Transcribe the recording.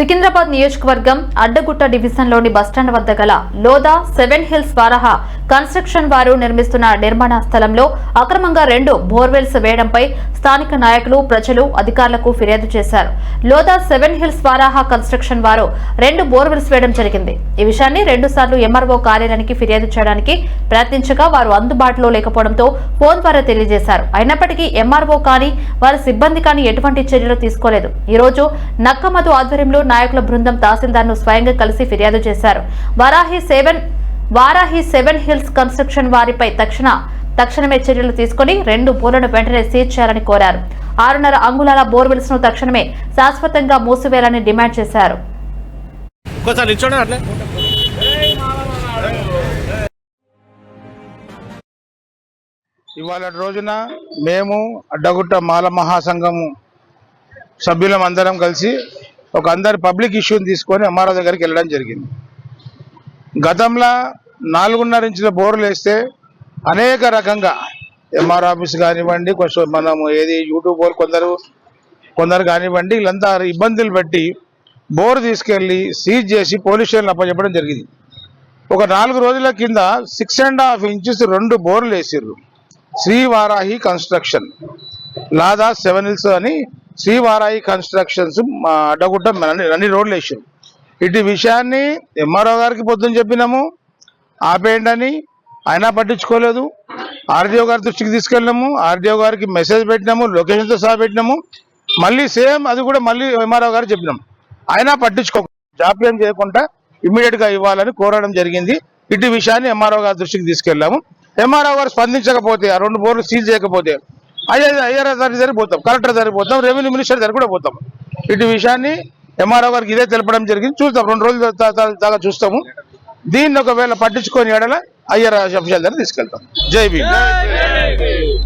సికింద్రాబాద్ నియోజకవర్గం అడ్డగుట్ట డివిజన్లోని బస్టాండ్ వద్ద గల Lodha seven hills Varaha construction వారు నిర్మిస్తున్న నిర్మాణ స్థలంలో అక్రమంగా రెండు బోర్వెల్స్ వేయడంపై స్థానిక నాయకులు ప్రజలు అధికారులకు ఫిర్యాదు చేశారు. Lodha seven hills Varaha construction వారు రెండు బోర్వెల్స్ వేయడం జరిగింది. ఈ విషయాన్ని రెండు సార్లు ఎంఆర్ఓ కార్యాలయానికి ఫిర్యాదు చేయడానికి ప్రయత్నించగా వారు అందుబాటులో లేకపోవడంతో ఫోన్ ద్వారా తెలియజేశారు. అయినప్పటికీ ఎంఆర్ఓ కానీ వారి సిబ్బంది కానీ ఎటువంటి చర్యలు తీసుకోలేదు. ఈరోజు నక్కమధు ఆధ్వర్యంలో నాయకుల బృందం తహసీల్దార్ను స్వయంగా కలిసి ఫిర్యాదు చేశారు. Varahi seven Varahi seven hills construction వారిపై తక్షణ తక్షణమే చర్యలు తీసుకుని రెండు బోర్లను వెంటనే సీజ్ చేయాలని కోరారు. ఆరున్నర అంగుళాల బోర్వెల్స్ను తక్షణమే శాశ్వతంగా మూసివేయాలని డిమాండ్ చేశారు. ఇవాళ రోజున మేము అడ్డగుట్ట మాల మహాసంఘము సభ్యులం అందరం కలిసి ఒక అందరి పబ్లిక్ ఇష్యూని తీసుకొని ఎంఆర్ఓ దగ్గరికి వెళ్ళడం జరిగింది. గతంలో నాలుగున్నర ఇంచుల బోర్లు వేస్తే అనేక రకంగా ఎంఆర్ ఆఫీస్ కానివ్వండి కొంచెం మనము ఏది యూట్యూబ్ కొందరు కొందరు కానివ్వండి వీళ్ళంతా ఇబ్బందులు పెట్టి బోర్ తీసుకెళ్ళి సీజ్ చేసి పోలీస్ స్టేషన్లో అప్పచెప్పడం జరిగింది. ఒక నాలుగు రోజుల కింద సిక్స్ అండ్ హాఫ్ ఇంచెస్ రెండు బోర్లు వేసిర్రు. శ్రీవారాహి కన్స్ట్రక్షన్ లాదా సెవెన్ హిల్స్ అని శ్రీవారాహి కన్స్ట్రక్షన్స్ మా అడ్డగుట్ట అన్ని రోడ్లు వేసారు ఇటు విషయాన్ని ఎంఆర్ఓ గారికి పొద్దున చెప్పినాము. ఆపేయండి అని అయినా పట్టించుకోలేదు. ఆర్డీఓ గారి దృష్టికి తీసుకెళ్ళినాము. ఆర్డీఓ గారికి మెసేజ్ పెట్టినాము. లొకేషన్తో సహా పెట్టినాము. మళ్ళీ సేమ్ అది కూడా మళ్ళీ ఎంఆర్ఓ గారు చెప్పినాం. అయినా పట్టించుకో జాప్యం చేయకుండా ఇమ్మీడియట్గా ఇవ్వాలని కోరడం జరిగింది. ఇటు విషయాన్ని ఎంఆర్ఓ గారి దృష్టికి తీసుకెళ్ళాము. ఎంఆర్ఓ గారు స్పందించకపోతే ఆ రెండు బోర్లు సీల్ చేయకపోతే అయ్యే అయ్యర్ దగ్గర దగ్గర పోతాం. కలెక్టర్ దగ్గర పోతాం. రెవెన్యూ మినిస్టర్ దగ్గర కూడా పోతాం. ఇటు విషయాన్ని ఎంఆర్ఓ గారికి ఇదే తెలపడం జరిగింది. చూస్తాం రెండు రోజుల దాకా చూస్తాము. దీన్ని ఒకవేళ పట్టించుకొని ఎడల అయ్యర్ అఫీషియల్ దగ్గర తీసుకెళ్తాం. జై భీమ్.